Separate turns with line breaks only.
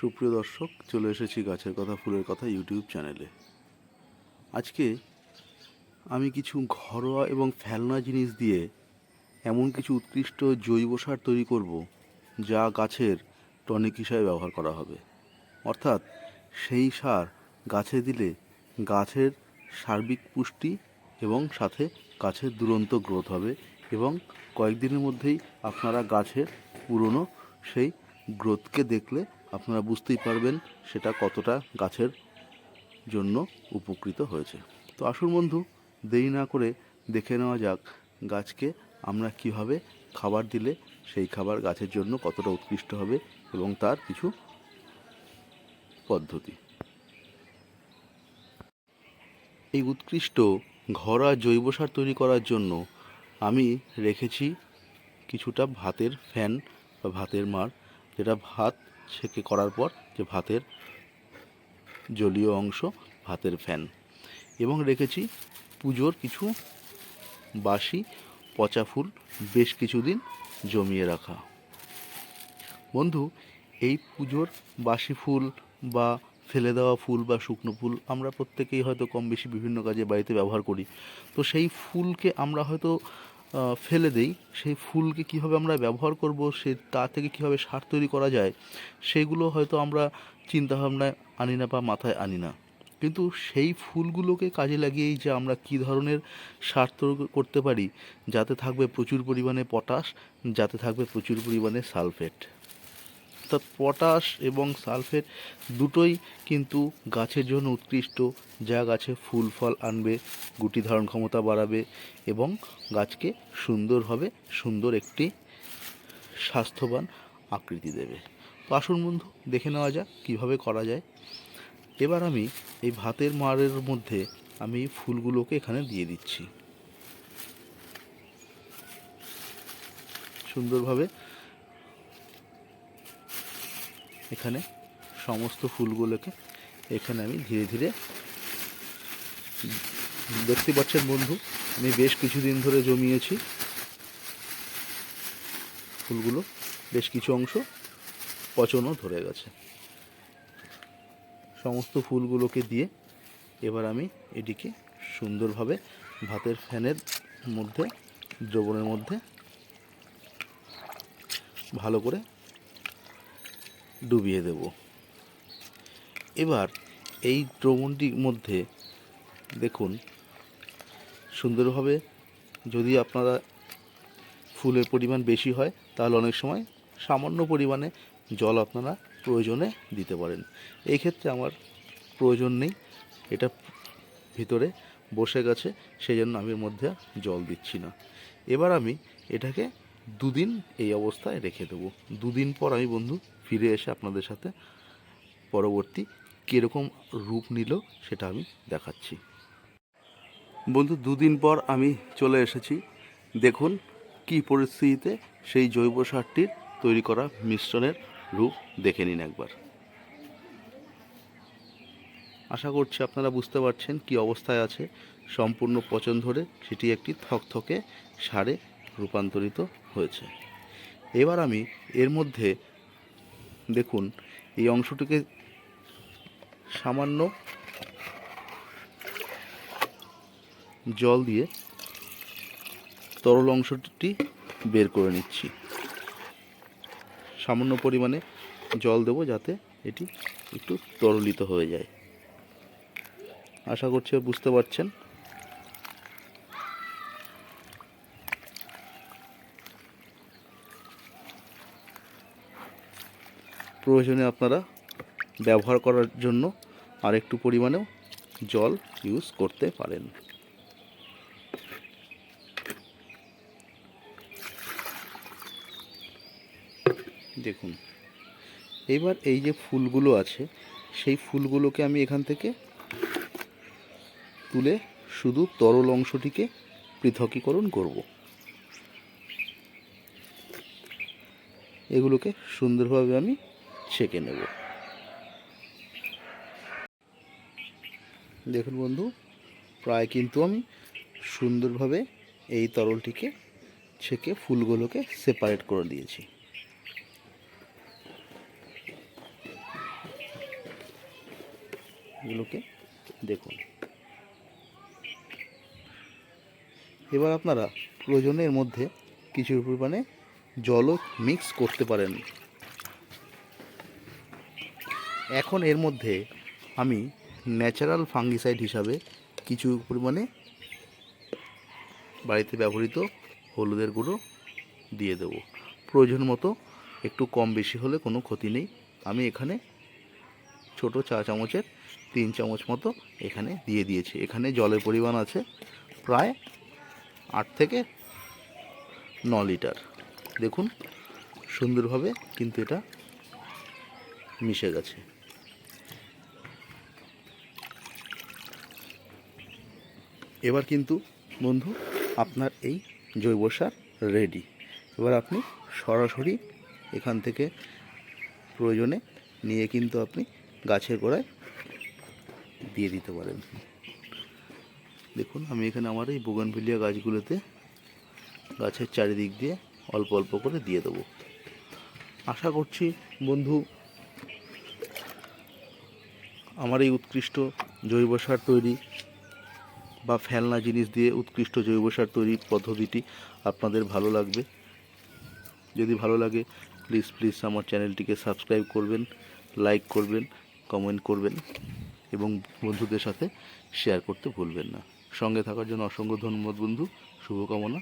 সুপ্রিয় দর্শক, চলে এসেছি গাছের কথা, ফুলের কথা ইউটিউব চ্যানেলে। আজকে আমি কিছু ঘরোয়া এবং ফেলনা জিনিস দিয়ে এমন কিছু উৎকৃষ্ট জৈব সার তৈরি করব, যা গাছের টনিক হিসাবে ব্যবহার করা হবে। অর্থাৎ সেই সার গাছে দিলে গাছের সার্বিক পুষ্টি এবং সাথে গাছের দুরন্ত গ্রোথ হবে এবং কয়েকদিনের মধ্যেই আপনারা গাছের পুরনো সেই গ্রোথকে দেখলে আপনারা বুঝতেই পারবেন সেটা কতটা গাছের জন্য উপকৃত হয়েছে। তো আসুন বন্ধু, দেরি না করে দেখে নেওয়া যাক গাছকে আমরা কীভাবে খাবার দিলে সেই খাবার গাছের জন্য কতটা উৎকৃষ্ট হবে এবং তার কিছু পদ্ধতি। এই উৎকৃষ্ট ঘরোয়া জৈব সার তৈরি করার জন্য আমি রেখেছি কিছুটা ভাতের ফ্যান বা ভাতের মার, যেটা ভাত সেকে করার পর যে ভাতের জলীয় অংশ, ভাতের ফ্যান। এবং রেখেছি পুজোর কিছু বাসি, পচা ফুল, বেশ কিছুদিন জমিয়ে রাখা। বন্ধু, এই পুজোর বাসি ফুল বা ফেলে দেওয়া ফুল বা শুকনো ফুল আমরা প্রত্যেকেই হয়তো কম বেশি বিভিন্ন কাজে বাড়িতে ব্যবহার করি। তো সেই ফুলকে আমরা হয়তো ফেলে দেই, সেই ফুলকে কীভাবে আমরা ব্যবহার করব, সে তা থেকে কীভাবে সার তৈরি করা যায়, সেগুলো হয়তো আমরা চিন্তাভাবনায় আনি না বা মাথায় আনি না। কিন্তু সেই ফুলগুলোকে কাজে লাগিয়েই যে আমরা কি ধরনের সার তৈরি করতে পারি, যাতে থাকবে প্রচুর পরিমাণে পটাশ, যাতে থাকবে প্রচুর পরিমাণে সালফেট। অর্থাৎ পটাশ এবং সালফেট দুটোই কিন্তু গাছের জন্য উৎকৃষ্ট। যা গাছে ফুল, ফল আনবে, গুটি ধারণ ক্ষমতা বাড়াবে এবং গাছকে সুন্দরভাবে সুন্দর একটি স্বাস্থ্যবান আকৃতি দেবে। তো আসুন বন্ধু, দেখে নেওয়া যাক কীভাবে করা যায়। এবার আমি এই ভাতের মারের মধ্যে আমি ফুলগুলোকে এখানে দিয়ে দিচ্ছি। সুন্দরভাবে এখানে সমস্ত ফুলগুলোকে এখানে আমি ধীরে ধীরে দেখতে পাচ্ছেন বন্ধু, আমি বেশ কিছুদিন ধরে জমিয়েছি ফুলগুলো, বেশ কিছু অংশ পচনও ধরে গেছে। সমস্ত ফুলগুলোকে দিয়ে এবার আমি এটিকে সুন্দরভাবে ভাতের ফ্যানের মধ্যে, দ্রবণের মধ্যে ভালো করে ডুবিয়ে দেব। এবার এই দ্রবণটির মধ্যে দেখুন, সুন্দরভাবে যদি আপনারা ফুলের পরিমাণ বেশি হয়, তাহলে অনেক সময় সামান্য পরিমাণে জল আপনারা প্রয়োজনে দিতে পারেন। এই ক্ষেত্রে আমার প্রয়োজন নেই, এটা ভিতরে বসে গেছে সেই জন্য আমি এর মধ্যে জল দিচ্ছি না। এবার আমি এটাকে দুদিন এই অবস্থায় রেখে দেবো। দুদিন পর আমি বন্ধু ফিরে এসে আপনাদের সাথে পরবর্তী কীরকম রূপ নিল সেটা আমি দেখাচ্ছি। বন্ধু, দুদিন পর আমি চলে এসেছি। দেখুন কি পরিস্থিতিতে সেই জৈব সারটির তৈরি করা মিশ্রণের রূপ দেখে নিন একবার। আশা করছি আপনারা বুঝতে পারছেন কি অবস্থায় আছে। সম্পূর্ণ পচন ধরে সেটি একটি থকথকে সারে রূপান্তরিত হয়েছে। এবার আমি এর মধ্যে দেখুন, এই অংশটিকে সামান্য জল দিয়ে তরল অংশটি বের করে নিচ্ছি। সামান্য পরিমাণে জল দেবো যাতে এটি একটু তরলিত হয়ে যায়। আশা করছি বুঝতে পারছেন। প্রয়োজনে আপনারা ব্যবহার করার জন্য আর একটু পরিমাণেও জল ইউজ করতে পারেন। দেখুন, এবার এই যে ফুলগুলো আছে, সেই ফুলগুলোকে আমি এখান থেকে তুলে শুধু তরল অংশটিকে পৃথকীকরণ করব। এগুলোকে সুন্দরভাবে আমি ছেঁকে নেব। দেখুন বন্ধু, প্রায় কিন্তু আমি সুন্দরভাবে এই তরলটিকে ছেঁকে ফুলগুলোকে সেপারেট করে দিয়েছি। এগুলোকে দেখুন। এবার আপনারা প্রয়োজনের মধ্যে কিছু পরিমাণে জলও মিক্স করতে পারেন। এখন এর মধ্যে আমি ন্যাচারাল ফাঙ্গিসাইড হিসাবে কিছু পরিমাণে বাড়িতে ব্যবহৃত হলুদের গুঁড়ো দিয়ে দেব। প্রয়োজন মতো একটু কম বেশি হলে কোনো ক্ষতি নেই। আমি এখানে ছোট চা চামচের তিন চামচ মতো এখানে দিয়ে দিয়েছি। এখানে জলের পরিমাণ আছে প্রায় আট থেকে ন লিটার। দেখুন, সুন্দরভাবে কিন্তু এটা মিশে গেছে। এবার কিন্তু, বন্ধু, আপনার এই জৈব সার রেডি এবার আপনি সরাসরি এখান থেকে প্রয়োজনে নিয়ে কিন্তু আপনি গাছের গোড়ায় দিয়ে দিতে পারেন। দেখুন, আমি এখানে আমার এই বোগানভিলিয়া গাছগুলোতে গাছের চারিদিক দিয়ে অল্প অল্প করে দিয়ে দেবো। আশা করছি, বন্ধু, আমার এই উৎকৃষ্ট জৈব সার তৈরি বা ফেলনা জিনিস দিয়ে উৎকৃষ্ট জৈব সার তৈরির পদ্ধতিটি আপনাদের ভালো লাগবে। যদি ভালো লাগে প্লিজ প্লিজ আমার চ্যানেলটিকে সাবস্ক্রাইব করবেন লাইক করবেন কমেন্ট করবেন এবং বন্ধুদের সাথে শেয়ার করতে ভুলবেন না। সঙ্গে থাকার জন্য অসংখ্য ধন্যবাদ বন্ধু। শুভকামনা।